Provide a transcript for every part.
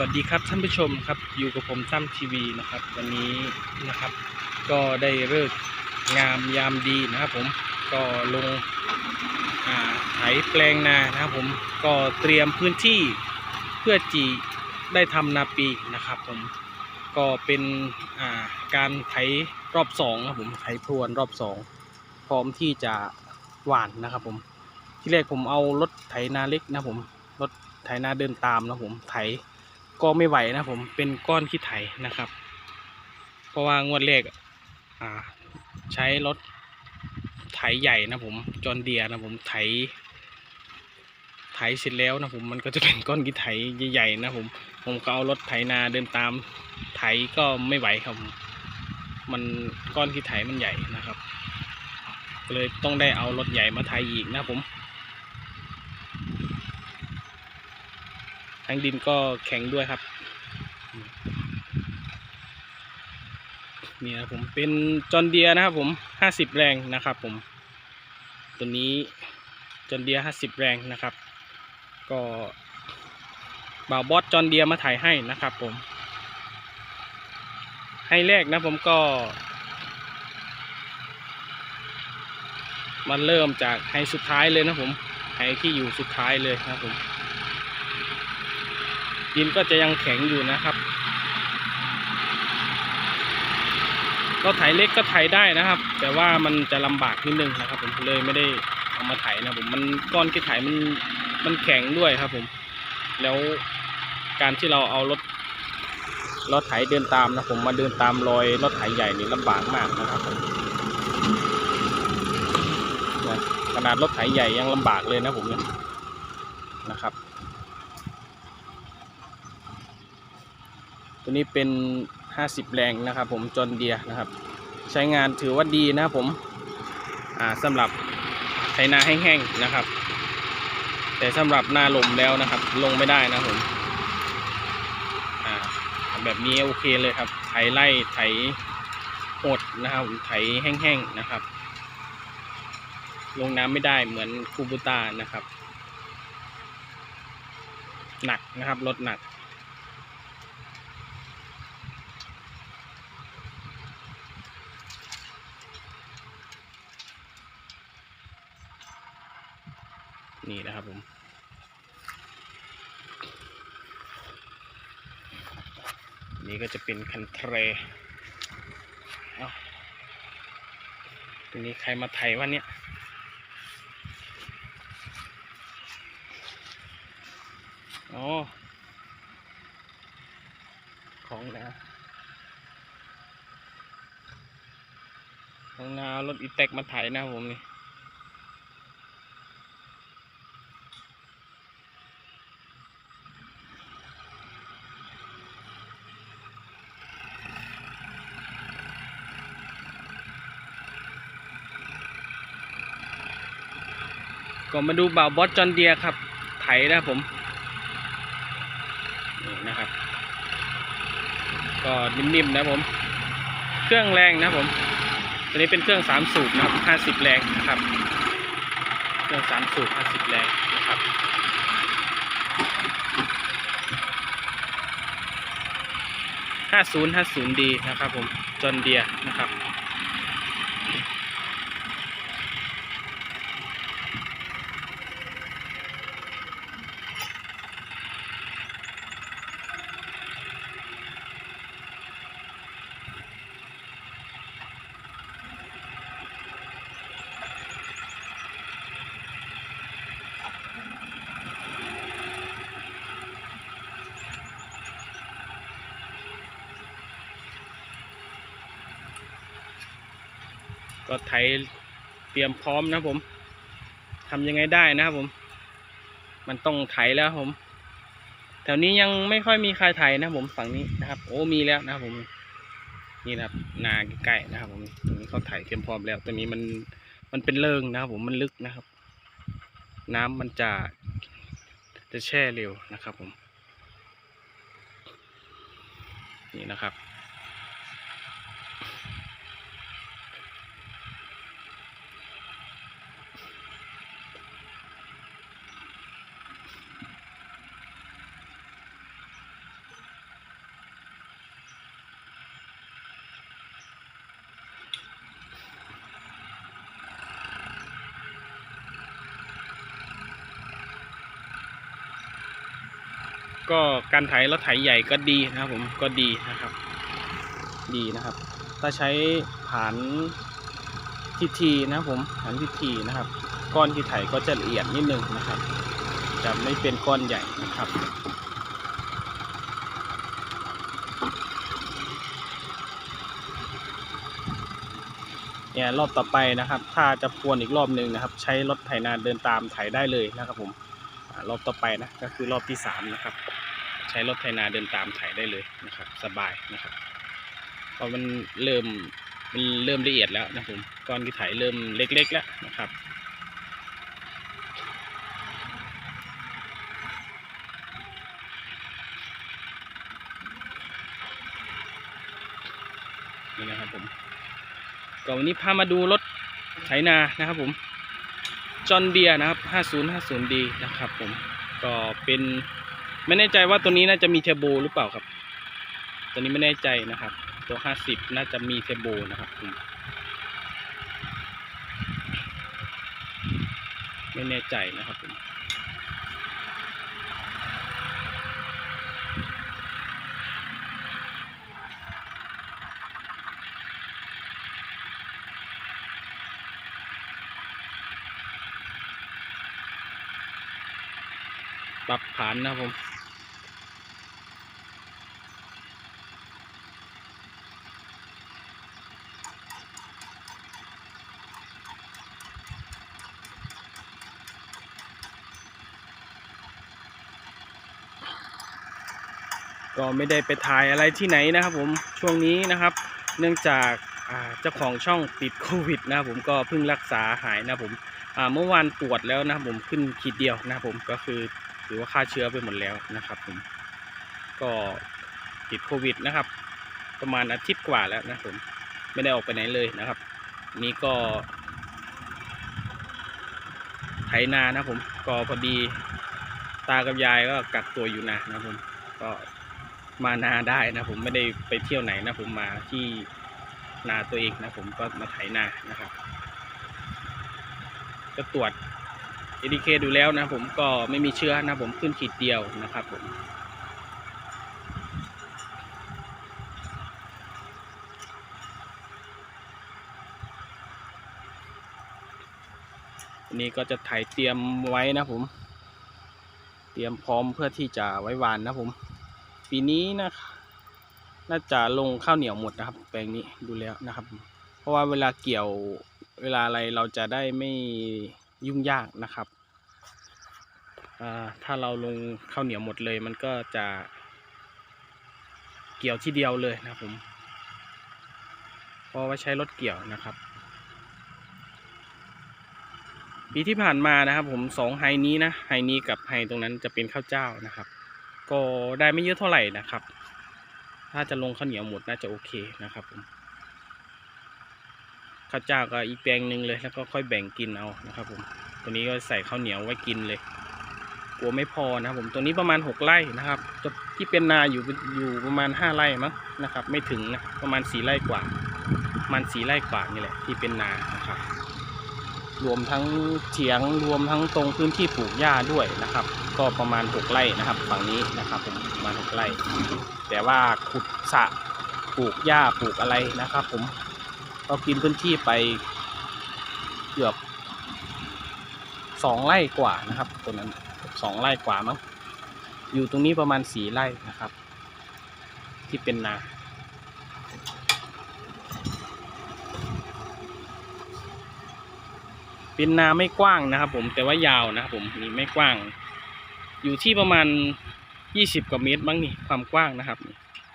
วัสดีครับท่านผู้ชมครับอยู่กับผมตั้มทีวีนะครับ วันนี้นะครับ ก็ได้เลิกงามยามดีนะครับผมก็ลงไถแปลงนานะครับผมก็เตรียมพื้นที่เพื่อจีได้ทำนาปีนะครับผมก็เป็นาการไถรอบสองนะผมไถพรวนรอบสองพร้อมที่จะหว่านนะครับผมที่แรกผมเอารถไถนาเล็กนะผมรถไถนาเดินตามนะผมไถ ก็ไม่ไหวนะผมเป็นก้อนขี้ไถนะครับ เพราะว่างวดแรกอ่าใช้รถไถใหญ่นะผมจอนเดียนะผมไถไถเสร็จแล้วนะผมมันก็จะเป็นก้อนขี้ไถใหญ่ๆนะผมผมก็เอารถไถนาเดินตามไถก็ไม่ไหวครับ มันก้อนขี้ไถมันใหญ่นะครับเลยต้องได้เอารถใหญ่มาไถอีกนะผม ทั้งดินก็แข็งด้วยครับนี่นะผมเป็นจอนเดียนะครับผมห้าสิบแรงนะครับผม ตัวนี้จอนเดียห้าสิบแรงนะครับ ก็บ่าวบอสจอนเดียมาถ่ายให้นะครับผม ให้แรกนะผมก็มันเริ่มจากไฮสุดท้ายเลยนะผมไฮที่อยู่สุดท้ายเลยนะครับผม ดินก็จะยังแข็งอยู่นะครับ ก็ไถเล็กก็ไถได้นะครับ แต่ว่ามันจะลำบากนิดนึงนะครับ ผมเลยไม่ได้เอามาไถนะผมมันก้อนที่ไถมันมันแข็งด้วยครับ ผม แล้วการที่เราเอารถรถไถเดินตามนะผมมาเดินตามรอยรถไถใหญ่นี่ลำบากมากนะครับผมขนาดรถไถใหญ่ยังลำบากเลยนะผมเนี่ยนะครับ ตัวนี้เป็น 50 แรงนะครับ ผมจอนเดียนะครับ ใช้งานถือว่าดีนะครับผมสำหรับไถนาแห้งๆนะครับ แต่สำหรับหน้าลมแล้วนะครับ ลงไม่ได้นะผมแบบนี้โอเคเลยครับ ไถไล่ไถหดนะครับไถแห้งๆนะครับ ลงน้ำไม่ได้เหมือนคูบูตานะครับ หนักนะครับรถหนัก นี่นะครับผมนี่ก็จะเป็นคันเทรเอ้าทีนี้ใครมาไถวะเนี่ยอ๋อของนะของนารถอีแตกมาไถนะครับผมนี่ ก็มาดูบ่าวบอสจอนเดียครับ ไถนะผมนี่นะครับ ก็นิ่มๆนะผม เครื่องแรงนะผม ตัวนี้เป็นเครื่องสามสูบนะครับห้าสิบแรงนะครับ เครื่องสามสูบห้าสิบแรงนะครับห้าศูนย์ห้าศูนย์ดีนะครับผมจอนเดียนะครับ ก็ไถเตรียมพร้อมนะผมทำยังไงได้นะครับผม มันต้องไถแล้วผม แถวนี้ยังไม่ค่อยมีใครไถนะผมฝั่งนี้นะครับ โอ้มีแล้วนะครับผม นี่นะครับนาใกล้ๆนะครับ ผมตรงนี้เขาไถเตรียมพร้อมแล้วตรงนี้มันมันเป็นเลิงนะครับผมมันลึกนะครับ น้ำมันจะจะแช่เร็วนะครับผม นี่นะครับ ก็การไถรถไถใหญ่ก็ดีนะครับผมก็ดีนะครับ ดีนะครับ ถ้าใช้ผานทีทีนะผมผานทีทีนะครับ ก้อนที่ไถก็จะละเอียดนิดนึงนะครับ จะไม่เป็นก้อนใหญ่นะครับเนี่ยรอบต่อไปนะครับ ถ้าจะพรวนอีกรอบหนึ่งนะครับ ใช้รถไถนาเดินตามไถได้เลยนะครับผมรอบต่อไปนะก็คือรอบที่สามนะครับ ใช้รถไถนาเดินตามไถได้เลยนะครับ สบายนะครับเพราะมันเริ่มมันเริ่มละเอียดแล้วนะผมก้อนที่ไถเริ่มเล็กๆแล้วนะครับนี่นะครับผมก็วันนี้พามาดูรถไถนานะครับผมจอ n เดียนะครับ 5050D นะครับผม ก็เป็น ไม่แน่ใจว่าตัวนี้น่าจะมีเทอร์โบหรือเปล่าครับ ตัวนี้ไม่แน่ใจนะครับ ตัว50น่าจะมีเทอร์โบนะครับผมไม่แน่ใจนะครับผมปรับผานนะครับผม ก็ไม่ได้ไปถ่ายอะไรที่ไหนนะครับ ผมช่วงนี้นะครับ เนื่องจากเจ้าของช่องติดโควิดนะครับผมก็เพิ่งรักษาหายนะครับผมเมื่อวานตรวจแล้วนะครับผมขึ้นขีดเดียวนะครับผมก็คือถือว่าฆ่าเชื้อไปหมดแล้วนะครับผมก็ติดโควิดนะครับ ประมาณอาทิตย์กว่าแล้วนะครับผมไม่ได้ออกไปไหนเลยนะครับ นี่ก็ไถนานะครับผมก็พอดีตากับยายก็กักตัวอยู่นานะครับผมก็ มานาได้นะผมไม่ได้ไปเที่ยวไหนนะผมมาที่นาตัวเองนะผมก็มาไถนานะครับ ก็ตรวจเอดีเคดูแล้วนะผมก็ไม่มีเชื้อนะผมขึ้นขีดเดียวนะครับผมอันนี้ก็จะถ่ายเตรียมไว้นะผม เตรียมพร้อมเพื่อที่จะไว้วานนะผม ปีนี้นะน่าจะลงข้าวเหนียวหมดนะครับ แปลงนี้ดูแล้วนะครับ เพราะว่าเวลาเกี่ยวเวลาอะไรเราจะได้ไม่ยุ่งยากนะครับถ้าเราลงข้าวเหนียวหมดเลย มันก็จะเกี่ยวที่เดียวเลยนะผมเพราะว่าใช้รถเกี่ยวนะครับ ปีที่ผ่านมานะครับ ผมสองไฮนี้นะไฮนี้กับไฮตรงนั้นจะเป็นข้าวเจ้านะครับ ก็ได้ไม่เยอะเท่าไหร่นะครับ ถ้าจะลงข้าวเหนียวหมดน่าจะโอเคนะครับผมข้าวเจ้าก็อีกแปลงหนึ่งเลยแล้วก็ค่อยแบ่งกินเอานะครับ ผม ตัวนี้ก็ใส่ข้าวเหนียวไว้กินเลยกลัวไม่พอนะครับผมตัวนี้ประมาณหกไร่นะครับที่เป็นนาอยู่อยู่ประมาณห้าไร่มั้งนะครับ ไม่ถึงนะประมาณสี่ไร่กว่าประมันสี่ไร่กว่านี่แหละที่เป็นนานะครับ รวมทั้งเถียงรวมทั้งตรงพื้นที่ปลูกหญ้าด้วยนะครับ ก็ประมาณ 6ไร่นะครับ ฝั่งนี้นะครับผมประมาณ6ไร่แต่ว่าขุดสระปลูกหญ้าปลูกอะไรนะครับ ผมก็กินพื้นที่ไปเกือบสองไร่กว่านะครับตัวนั้นสองไร่กว่ามั้งอยู่ตรงนี้ประมาณสี่ไร่นะครับ ที่เป็นนา เป็นนาไม่กว้างนะครับ ผมแต่ว่ายาวนะครับผมนี่ไม่กว้าง อยู่ที่ประมาณยี่สิบกว่าเมตรบ้างนี่ความกว้างนะครับ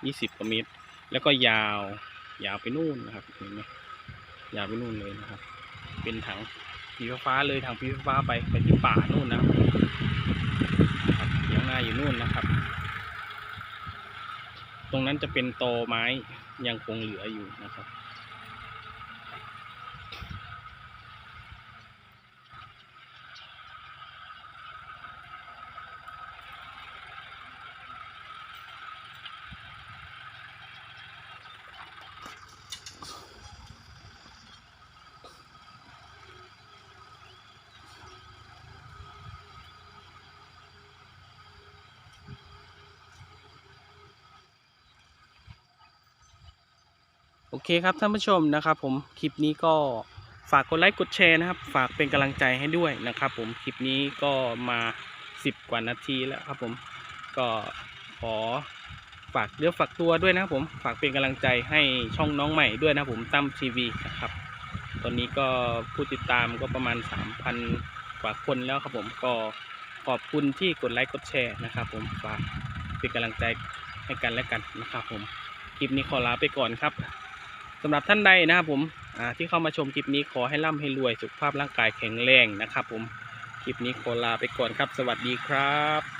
ยี่สิบกว่าเมตร แล้วก็ยาว ยาวไปนู่นนะครับเห็นไหมยาวไปนู่นเลยนะครับ เป็นถังผีฟ้าเลยถังผีฟ้าไปไปที่ป่านู่นนะครับครับเถียงนาอยู่นู่นนะครับ ตรงนั้นจะเป็นโตไม้ยังคงเหลืออยู่นะครับ โอเคครับท่านผู้ชมนะครับผมคลิปนี้ก็ฝากกดไลค์กดแชร์นะครับ ฝากเป็นกำลังใจให้ด้วยนะครับ ผมคลิปนี้ก็มา 10 กว่านาทีแล้วครับผมก็ขอฝากเนื้อฝากตัวด้วยนะครับผมฝากเป็นกำลังใจให้ช่องน้องใหม่ด้วยนะผมตั้มทีวีนะครับ ตอนนี้ก็ผู้ติดตามก็ประมาณ 3,000 กว่าคนแล้วครับผมก็ขอบคุณที่กดไลค์กดแชร์นะครับ ผมฝากเป็นกำลังใจให้กันและกันนะครับ ผมคลิปนี้ขอลาไปก่อนครับ สำหรับท่านใดนะครับผมที่เข้ามาชมคลิปนี้ขอให้ร่ำให้รวยสุขภาพร่างกายแข็งแรงนะครับผม คลิปนี้ขอลาไปก่อนครับ สวัสดีครับ